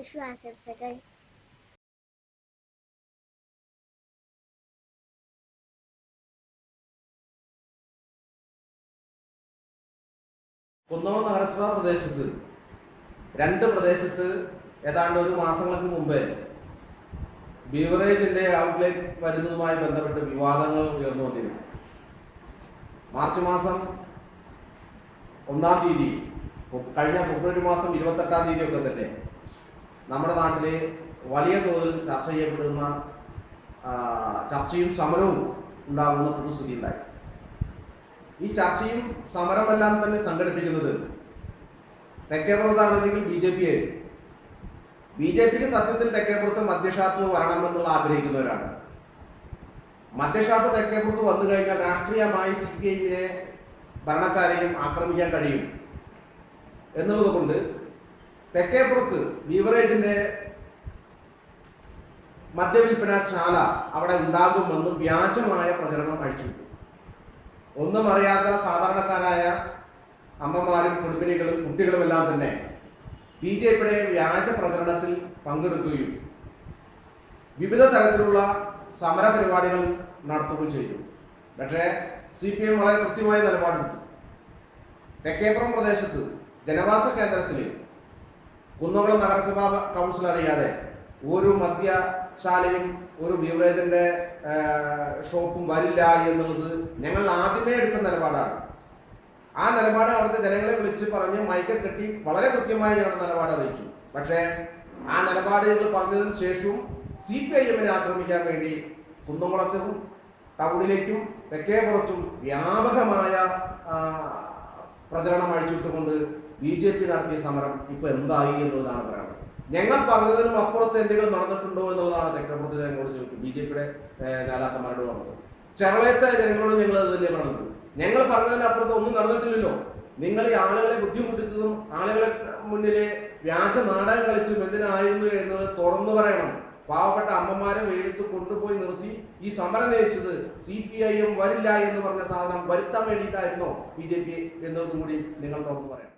വിഷു ആശംസകൾ കുന്നോളം നഗരസഭാ പ്രദേശത്ത് രണ്ട് പ്രദേശത്ത് ഏതാണ്ട് ഒരു മാസങ്ങൾക്ക് മുമ്പേ ബീവറേജിന്റെ ഔട്ട്ലെറ്റ് വരുന്നതുമായി ബന്ധപ്പെട്ട് വിവാദങ്ങൾ ഉയർന്നു വന്നിരുന്നു. മാർച്ച് മാസം ഒന്നാം തീയതി കഴിഞ്ഞ ഫെബ്രുവരി മാസം ഇരുപത്തെട്ടാം തീയതി ഒക്കെ തന്നെ നമ്മുടെ നാട്ടിലെ വലിയ തോതിൽ ചർച്ച ചെയ്യപ്പെടുന്ന ചർച്ചയും സമരവും ഉണ്ടാകുന്ന പൊതുസ്ഥിതി ഉണ്ടായി ഈ ചർച്ചയും സമരമെല്ലാം തന്നെ സംഘടിപ്പിക്കുന്നത് തെക്കേപ്പുറത്താണെങ്കിൽ ബി ജെ പി ആയിരുന്നു ബി ജെ പിക്ക് സത്യത്തിൽ തെക്കേപ്പുറത്ത് മദ്യഷാപ്പ് വരണമെന്നുള്ള ആഗ്രഹിക്കുന്നവരാണ്. മദ്യഷാപ്പ് തെക്കേപ്പുറത്ത് വന്നു കഴിഞ്ഞാൽ രാഷ്ട്രീയമായി സി പി ഐ ഭരണക്കാരെയും ആക്രമിക്കാൻ കഴിയും എന്നുള്ളത് കൊണ്ട് തെക്കേപ്പുറത്ത് ബീവറേജിന്റെ മദ്യവിൽപ്പനശാല അവിടെ ഉണ്ടാകുമെന്നും വ്യാജമായ പ്രചരണം അഴിച്ചുവിട്ടു. ഒന്നും അറിയാത്ത സാധാരണക്കാരായ അമ്മമാരും കുടുംബിനികളും കുട്ടികളും എല്ലാം തന്നെ ബി ജെ പിയുടെ വ്യാജ പ്രചരണത്തിൽ പങ്കെടുക്കുകയും വിവിധ തരത്തിലുള്ള സമര പരിപാടികൾ നടത്തുകയും ചെയ്തു. പക്ഷേ സി പി എം വളരെ കൃത്യമായ നിലപാടെടുത്തു. തെക്കേപ്പുറം പ്രദേശത്ത് ജനവാസ കേന്ദ്രത്തിൽ കുന്നംകുളം നഗരസഭാ കൗൺസിൽ അറിയാതെ ഒരു മദ്യശാലയും ഒരു ബീവറേജിന്റെ ഷോപ്പും വരില്ല എന്നുള്ളത് ഞങ്ങൾ ആദ്യമേ എടുത്ത നിലപാടാണ്. ആ നിലപാട് അവിടുത്തെ ജനങ്ങളെ വിളിച്ച് പറഞ്ഞ് മൈക്ക കെട്ടി വളരെ കൃത്യമായി ഞങ്ങളുടെ നിലപാട് അറിയിച്ചു. പക്ഷേ ആ നിലപാട് ഞങ്ങൾ പറഞ്ഞതിന് ശേഷവും സി പി ഐ എമ്മിനെ ആക്രമിക്കാൻ വേണ്ടി കുന്നംകുളത്തും ടൗണിലേക്കും തെക്കേപ്പുറത്തും വ്യാപകമായ പ്രചരണം അഴിച്ചുവിട്ടുകൊണ്ട് ബി ജെ പി നടത്തിയ സമരം ഇപ്പൊ എന്തായി എന്നുള്ളതാണ് പറയുന്നത്. ഞങ്ങൾ പറഞ്ഞതിനും അപ്പുറത്ത് എന്തെങ്കിലും നടന്നിട്ടുണ്ടോ എന്നുള്ളതാണ് തെക്കപ്പുറത്ത് ജനങ്ങളോട് ചോദിച്ചു ബി ജെ പിയുടെ നേതാക്കന്മാരോട് പറഞ്ഞത് ചെറളയത്തെ ജനങ്ങളോട് ഞങ്ങൾ അത് തന്നെ പറഞ്ഞത്. ഞങ്ങൾ പറഞ്ഞതിന് അപ്പുറത്ത് ഒന്നും നടന്നിട്ടില്ലല്ലോ. നിങ്ങൾ ഈ ആളുകളെ ബുദ്ധിമുട്ടിച്ചതും ആളുകളെ മുന്നിലെ വ്യാജ നാടകം കളിച്ചും എന്തിനായിരുന്നു എന്നത് തുറന്നു പറയണം. പാവപ്പെട്ട അമ്മമാരെ വേടിച്ചു നിർത്തി ഈ സമരം നയിച്ചത് സി പി ഐ എം വരില്ല എന്ന് പറഞ്ഞ സാധനം വരുത്താൻ വേണ്ടിയിട്ടായിരുന്നോ ബി ജെ പി എന്നതും കൂടി നിങ്ങൾ തുറന്നു പറയണം.